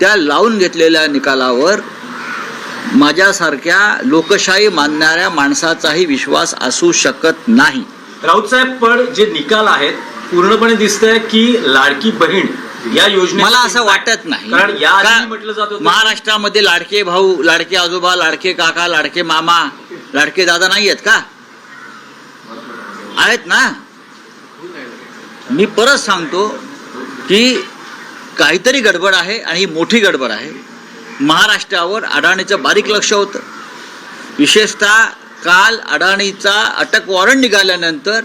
त्या लावून घेतलेल्या निकालावर माझ्यासारख्या लोकशाही मानणाऱ्या माणसाचाही विश्वास असू शकत नाही. राऊत साहेब पण जे निकाल आहेत पूर्णपणे दिसतंय की लाडकी बहीण या योजने मला असं वाटत नाही. कारण या म्हटलं जात महाराष्ट्रामध्ये लाडके भाऊ लाडके आजोबा लाडके काका लाडके मामा लाडके दादा नाही आहेत का? आहेत ना? मी परत सांगतो की काहीतरी गडबड आहे आणि ही मोठी गडबड आहे. महाराष्ट्रावर अडाणीचं बारीक लक्ष होतं. विशेषतः काल अडाणीचा अटक वॉरंट निघाल्यानंतर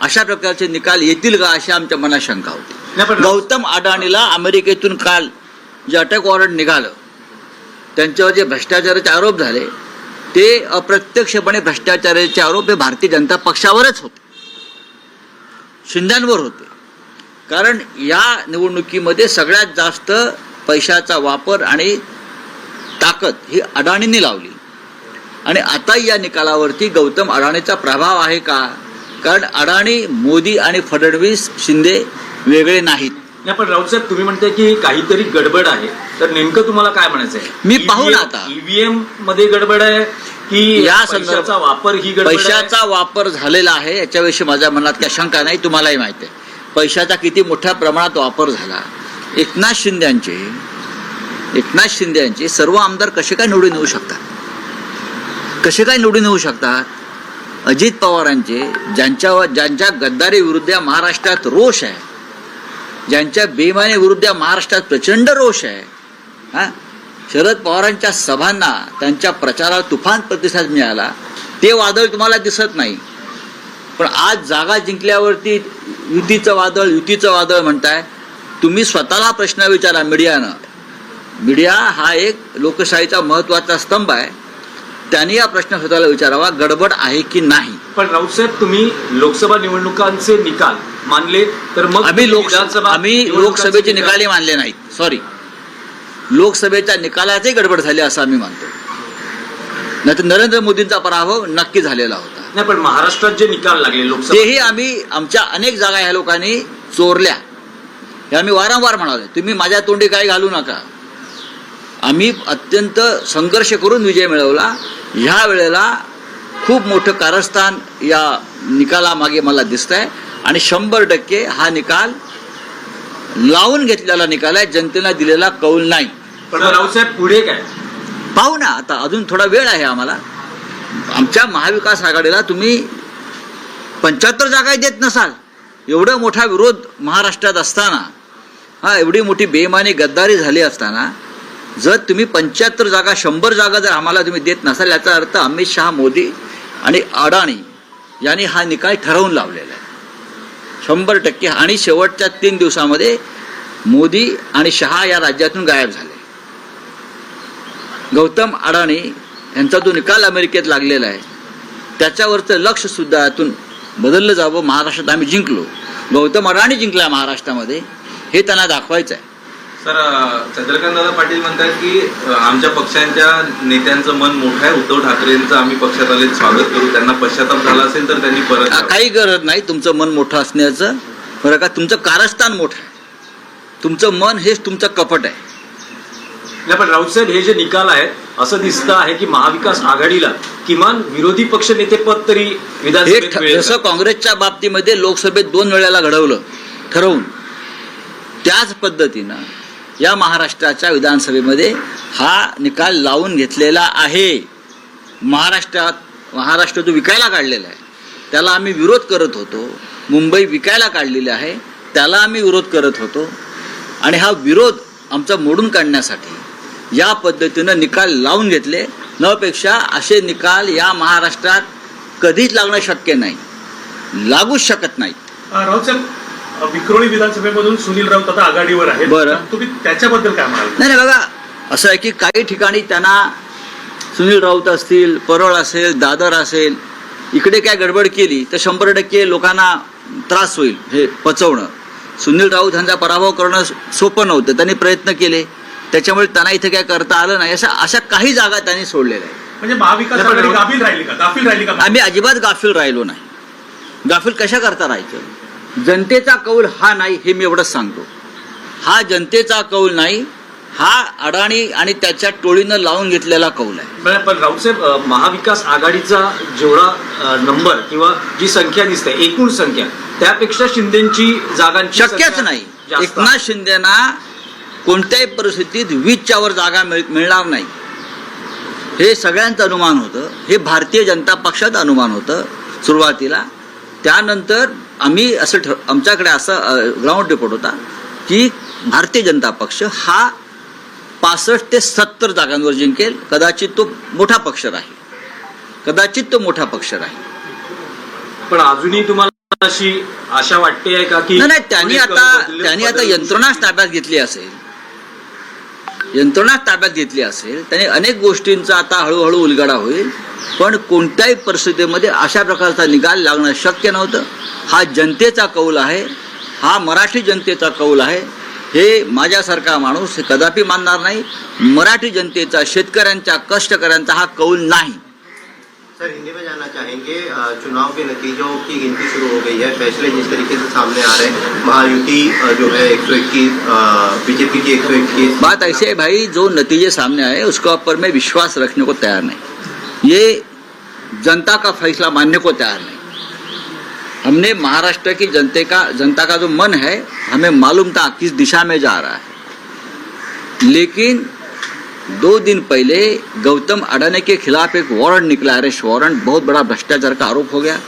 अशा प्रकारचे निकाल येतील का अशी आमच्या मनात शंका होती. गौतम अडाणीला अमेरिकेतून काल जे अटक वॉरंट निघालं त्यांच्यावर जे भ्रष्टाचाराचे आरोप झाले ते अप्रत्यक्षपणे भ्रष्टाचाराचे आरोप हे भारतीय जनता पक्षावरच होते. शिंद्यांवर होते. कारण या निवडणुकीमध्ये सगळ्यात जास्त पैशाचा वापर आणि ताकद ही अडाणींनी लावली. आणि आता या निकालावरती गौतम अडाणीचा प्रभाव आहे का? कारण अडाणी मोदी आणि फडणवीस शिंदे वेगळे नाहीत. नाही पण राऊत साहेब तुम्ही म्हणताय की काहीतरी गडबड आहे. तर नेमकं तुम्हाला काय म्हणायचंय मी पाहू ना आता. ईव्हीएममध्ये गडबड आहे की या पैशाचा संदर्भात वापर ही गडबड आहे? पैशाचा वापर झालेला आहे याच्याविषयी माझ्या मनात काही शंका नाही तुम्हालाही माहिती आहे. पैशाचा किती मोठ्या प्रमाणात वापर झाला. एकनाथ शिंद्यांचे एकनाथ शिंदे यांचे सर्व आमदार कसे काय निवडून येऊ शकतात? कसे काय निवडून येऊ शकतात? अजित पवारांचे ज्यांच्यावर ज्यांच्या गद्दारी विरुद्ध या महाराष्ट्रात रोष आहे ज्यांच्या बेमाने विरुद्ध या महाराष्ट्रात प्रचंड रोष आहे हा? शरद पवारांच्या सभांना त्यांच्या प्रचाराला तुफान प्रतिसाद मिळाला. ते वादळ तुम्हाला दिसत नाही. पण आज जागा जिंकल्यावरती युतीचं वादळ युतीचं वादळ म्हणताय. तुम्ही स्वतःला प्रश्न विचारा मीडियानं. मीडिया हा एक लोकशाहीचा महत्त्वाचा स्तंभ आहे. त्यांनी हा प्रश्न स्वतःला विचारावा गडबड आहे की नाही? पण राऊत साहेब तुम्ही लोकसभा निवडणुकांचे निकाल मानले तर मग आम्ही लोक विधानसभा आम्ही लोकसभेचे निकाल- निकालही मानले नाहीत. सॉरी लोकसभेच्या निकालातही गडबड झाली असं आम्ही मानतो. नाही तर नरेंद्र मोदींचा पराभव नक्की झालेला होता. नाही पण महाराष्ट्रात जे निकाल लागले लोकसभा तेही आम्ही आमच्या अनेक जागा ह्या लोकांनी चोरल्या. हे आम्ही वारंवार म्हणाले तुम्ही माझ्या तोंडी काय घालू नका. आम्ही अत्यंत संघर्ष करून विजय मिळवला. ह्या वेळेला खूप मोठं कारस्थान या निकालामागे मला दिसत आहे आणि शंभर टक्के हा निकाल लावून घेतलेला निकाल आहे जनतेला दिलेला कौल नाही. पण राऊत साहेब पुढे काय? पाहू ना आता अजून थोडा वेळ आहे आम्हाला. आमच्या महाविकास आघाडीला तुम्ही पंच्याहत्तर जागा देत नसाल. एवढा मोठा विरोध महाराष्ट्रात असताना हा एवढी मोठी बेमानी गद्दारी झाली असताना जर तुम्ही पंच्याहत्तर जागा शंभर जागा जर आम्हाला तुम्ही देत नसाल याचा अर्थ अमित शहा मोदी आणि अडाणी यांनी हा निकाल ठरवून लावलेला आहे. शंभर टक्के आणि शेवटच्या तीन दिवसामध्ये मोदी आणि शहा या राज्यातून गायब झाले. गौतम अडाणी यांचा जो निकाल अमेरिकेत लागलेला आहे. त्याच्यावरचं लक्ष सुद्धा यातून बदललं जावं महाराष्ट्रात आम्ही जिंकलो. गौतम अडाणी जिंकला महाराष्ट्रामध्ये. हे त्यांना दाखवायचं आहे. सर चंद्रकांत दादा पाटील म्हणतात की आमच्या पक्षांच्या नेत्यांचं मन मोठं आहे. उद्धव ठाकरेंचं आम्ही पक्षात आले स्वागत करू. त्यांना पश्चाताप झाला असेल तर त्यांनी परत. काही गरज नाही. तुमचं मन मोठं असण्याचं. बरं का? तुमचं कारस्थान मोठं आहे. तुमचं मन हेच तुमचं कपट आहे. नाही पण राऊत साहेब हे जे निकाल आहेत असं दिसतं आहे की महाविकास आघाडीला किमान विरोधी पक्ष नेते पद तरी विधानसभेत जसं? काँग्रेसच्या बाबतीमध्ये लोकसभेत दोन वेळेला घडवलं ठरवून. त्याच पद्धतीनं या महाराष्ट्राच्या विधानसभेमध्ये हा निकाल लावून घेतलेला आहे. महाराष्ट्रात महाराष्ट्र जो विकायला काढलेला आहे त्याला आम्ही विरोध करत होतो. मुंबई विकायला काढलेली आहे त्याला आम्ही विरोध करत होतो. आणि हा विरोध आमचा मोडून काढण्यासाठी या पद्धतीनं निकाल लावून घेतले. नपेक्षा असे निकाल या महाराष्ट्रात कधीच लागणं शक्य नाही. लागूच शकत नाही. राऊत विक्रोळी विधानसभेमधून सुनील राऊत आता आघाडीवर आहेत. बरं. तुम्ही त्याच्याबद्दल काय म्हणाल? नाही नाही बघा असं आहे की काही ठिकाणी त्यांना सुनील राऊत असतील परळ असेल दादर असेल इकडे काय गडबड केली तर शंभर टक्के लोकांना त्रास होईल हे पचवणं. सुनील राऊत यांचा पराभव करणं सोपं नव्हतं. त्यांनी प्रयत्न केले. त्याच्यामुळे त्यांना इथे काय करता आलं नाही अशा अशा काही जागा त्यांनी सोडलेल्या आहेत. म्हणजे महाविकास आघाडी गाफील राहिली का? गाफील राहिली का? आम्ही अजिबात गाफील राहिलो नाही. गाफील कशा करता राहायचं? जनतेचा कौल हा नाही हे मी एवढंच सांगतो. हा जनतेचा कौल नाही हा अडाणी आणि त्याच्या टोळीनं लावून घेतलेला कौल आहे. पण राऊतसाहेब अ, महाविकास आघाडीचा जेवढा नंबर किंवा जी संख्या दिसते एकूण संख्या त्यापेक्षा शिंदेची जागांची शक्यच नाही. एकनाथ शिंदेना कोणत्याही परिस्थितीत वीसच्या वर जागा मिळ मिळणार नाही. हे सगळ्यांचं अनुमान होतं. हे भारतीय जनता पक्षाचं अनुमान होतं सुरुवातीला. त्यानंतर आम्ही असं ठर आमच्याकडे असं ग्राउंड रिपोर्ट होता की भारतीय जनता पक्ष हा पासष्ट ते सत्तर जागांवर जिंकेल. कदाचित तो मोठा पक्ष राहील. कदाचित तो मोठा पक्ष राहील. पण अजूनही तुम्हाला अशी आशा वाटते आहे का की नाही त्यांनी आता त्यांनी आता यंत्रणाच ताब्यात घेतली असेल. यंत्रणाच ताब्यात घेतली असेल त्याने अनेक गोष्टींचा आता हळूहळू उलगडा होईल. पण कोणत्याही परिस्थितीमध्ये अशा प्रकारचा निकाल लागणं शक्य नव्हतं. हा जनतेचा कौल आहे. हा मराठी जनतेचा कौल आहे. हे माझ्यासारखा माणूस हे कदापि मानणार नाही. मराठी जनतेचा शेतकऱ्यांचा कष्टकऱ्यांचा हा कौल नाही. सर, हिंदी में जानना चाहेंगे चुनाव के नतीजों की गिनती शुरू हो गई है। फैसले जिस तरीके से सामने आ रहे हैं, महायुति जो है 121 बीजेपी की 121 बात ऐसे है भाई, जो नतीजे सामने आए, उसके ऊपर मैं विश्वास रखने को तैयार नहीं। ये जनता का फैसला मानने को तैयार नहीं। हमने महाराष्ट्र की जनते का, जनता का जो मन है, हमें मालूम था किस दिशा में जा रहा है। लेकिन दो दिन पहले गौतम अडानी के खिलाफ एक वारंट निकला। अरेस्ट वारंट बहुत बड़ा भ्रष्टाचार का आरोप हो गया।